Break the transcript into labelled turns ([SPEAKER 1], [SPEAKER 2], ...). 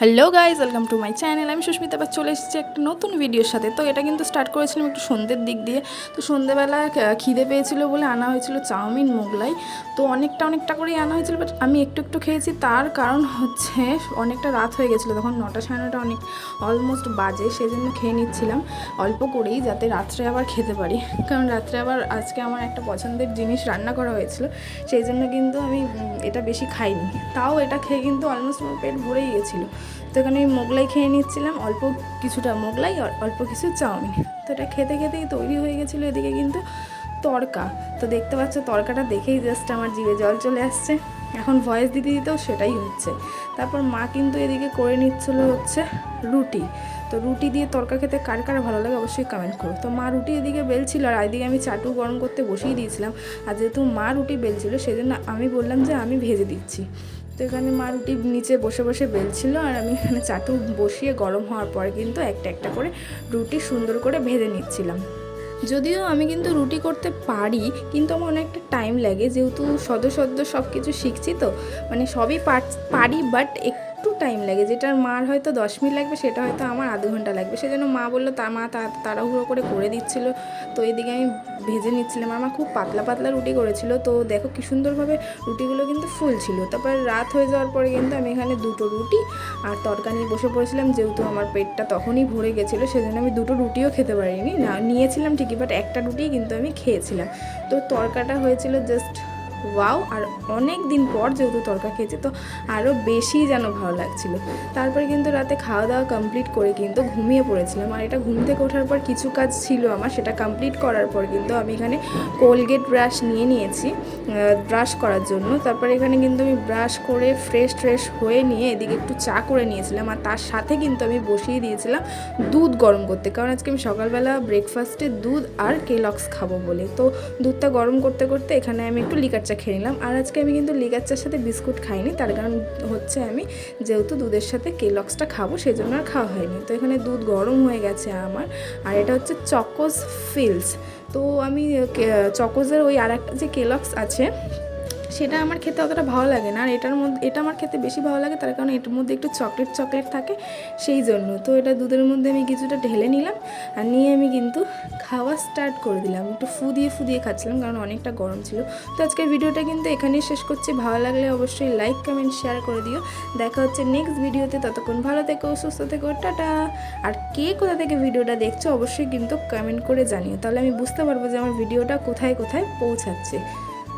[SPEAKER 1] Hello guys welcome to my channel আমি সুস্মিতা আবার চলে এসেছি একটা নতুন ভিডিওর সাথে। তো এটা কিন্তু স্টার্ট করেছিলাম একটু সন্ধ্যের দিক দিয়ে। তো সন্ধ্যেবেলা খিদে পেয়েছিল বলে আনা হয়েছিল চাউমিন মোগলাই। তো অনেকটা অনেকটা করেই আনা হয়েছিল বাট আমি একটু একটু খেয়েছি। তার কারণ হচ্ছে, অনেকটা রাত হয়ে গেছিল। তখন নটা সাড়ে নটা অনেক অলমোস্ট বাজে সেই জন্য খেয়ে নিচ্ছিলাম। অল্প করেই যাতে রাত্রে আবার খেতে পারি। কারণ রাত্রে আবার আজকে আমার একটা পছন্দের জিনিস রান্না করা হয়েছিল। সেই জন্য কিন্তু আমি এটা বেশি খাইনি। তাও এটা খেয়ে কিন্তু অলমোস্ট আমার পেট ভরেই গেছিল। তো এখানে আমি মোগলাই খেয়ে নিচ্ছিলাম, অল্প কিছুটা মোগলাই অল্প কিছু চাউমিন। তো এটা খেতে খেতেই তৈরি হয়ে গেছিল এদিকে কিন্তু তড়কা। তো দেখতে পাচ্ছ তড়কাটা দেখেই জাস্ট আমার জিভে জল চলে আসছে। এখন ভয়েস দিতে দিতেও সেটাই হচ্ছে। তারপর মা কিন্তু এদিকে করে নিচ্ছিল হচ্ছে রুটি। তো রুটি দিয়ে তরকা খেতে কার কার ভালো লাগে অবশ্যই কমেন্ট করো। তো মা রুটি এদিকে বেলছিল আর এদিকে আমি চাটু গরম করতে বসিয়ে দিয়েছিলাম। আর যেহেতু মা রুটি বেলছিল, সেজন্য আমি বললাম যে আমি ভেজে দিচ্ছি। তো এখানে মা রুটি নিচে বসে বসে বেলছিল আর আমি এখানে চাটু বসিয়ে গরম হওয়ার পর কিন্তু একটা একটা করে রুটি সুন্দর করে ভেজে নিচ্ছিলাম। যদিও আমি কিন্তু রুটি করতে পারি, কিন্তু আমার অনেকটা টাইম লাগে। যেহেতু সদ্য সদ্য সব কিছু শিখছি তো মানে সবই পার- বাট একটু টাইম লাগে। যেটার মার হয়তো দশ মিনিট লাগবে, সেটা হয়তো আমার আধ ঘণ্টা লাগবে। সেজন্য মা বলল, তা মা তাড়াহুড়ো করে করে দিচ্ছিল। তো এদিকে আমি ভেজে নিচ্ছিলাম। আমার খুব পাতলা পাতলা রুটি করেছিল। তো দেখো কি সুন্দরভাবে রুটিগুলো কিন্তু ফুল ছিল। তারপর রাত হয়ে যাওয়ার পরে কিন্তু আমি এখানে দুটো রুটি আর তরকা নিয়ে বসে পড়েছিলাম। যেহেতু আমার পেটটা তখনই ভরে গেছিল, সেজন্য আমি দুটো রুটিও খেতে পারিনি। না, নিয়েছিলাম ঠিকই বাট একটা রুটিই কিন্তু আমি খেয়েছিলাম। তো তরকাটা হয়েছিল জাস্ট ওয়াও, আর অনেক দিন পর যেহেতু তরকা খেয়েছি, তো আরও বেশি যেন ভালো লাগছিল। তারপরে কিন্তু রাতে খাওয়া দাওয়া কমপ্লিট করে কিন্তু ঘুমিয়ে পড়েছিলাম। আর এটা ঘুম থেকে ওঠার পর কিছু কাজ ছিল আমার, সেটা কমপ্লিট করার পর কিন্তু আমি এখানে কোলগেট ব্রাশ নিয়ে নিয়েছি ব্রাশ করার জন্য। তারপরে এখানে কিন্তু আমি ব্রাশ করে ফ্রেশ ট্রেশ হয়ে নিয়ে এদিকে একটু চা করে নিয়েছিলাম। আর তার সাথে কিন্তু আমি বসিয়ে দিয়েছিলাম দুধ গরম করতে। কারণ আজকে আমি সকালবেলা ব্রেকফাস্টে দুধ আর কেলক্স খাব বলে। তো দুধটা গরম করতে করতে এখানে আমি একটু লিকার চা খেয়ে নিলাম। আর আজকে আমি কিন্তু লিকার চার সাথে বিস্কুট খাইনি, তার কারণ হচ্ছে আমি যেহেতু দুধের সাথে কেলক্সটা খাব সেই জন্য আর খাওয়া হয়নি। তো এখানে দুধ গরম হয়ে গেছে আমার, আর এটা হচ্ছে চকোস ফিলস। তো আমি চকোজের ওই আর যে কেলক্স আছে সেটা আমার খেতে অতটা ভালো লাগে না। আর এটার মধ্যে, এটা আমার খেতে বেশি ভালো লাগে, তার কারণ এটার মধ্যে একটু চকলেট চকলেট থাকে, সেই জন্য। তো এটা দুধের মধ্যে আমি কিছুটা ঢেলে নিলাম, আর নিয়ে আমি কিন্তু খাওয়া স্টার্ট করে দিলাম। একটু ফু দিয়ে ফু দিয়ে খাচ্ছিলাম, কারণ অনেকটা গরম ছিল। তো আজকের ভিডিওটা কিন্তু এখানেই শেষ করছি। ভালো লাগলে অবশ্যই লাইক কমেন্ট শেয়ার করে দিও। দেখা হচ্ছে নেক্সট ভিডিওতে। ততক্ষণ ভালো থেকো, সুস্থ থেকো, টাটা। আর কে কোথা থেকে ভিডিওটা দেখছ, অবশ্যই কিন্তু কমেন্ট করে জানিও। তাহলে আমি বুঝতে পারব যে আমার ভিডিওটা কোথায় কোথায় পৌঁছাচ্ছে।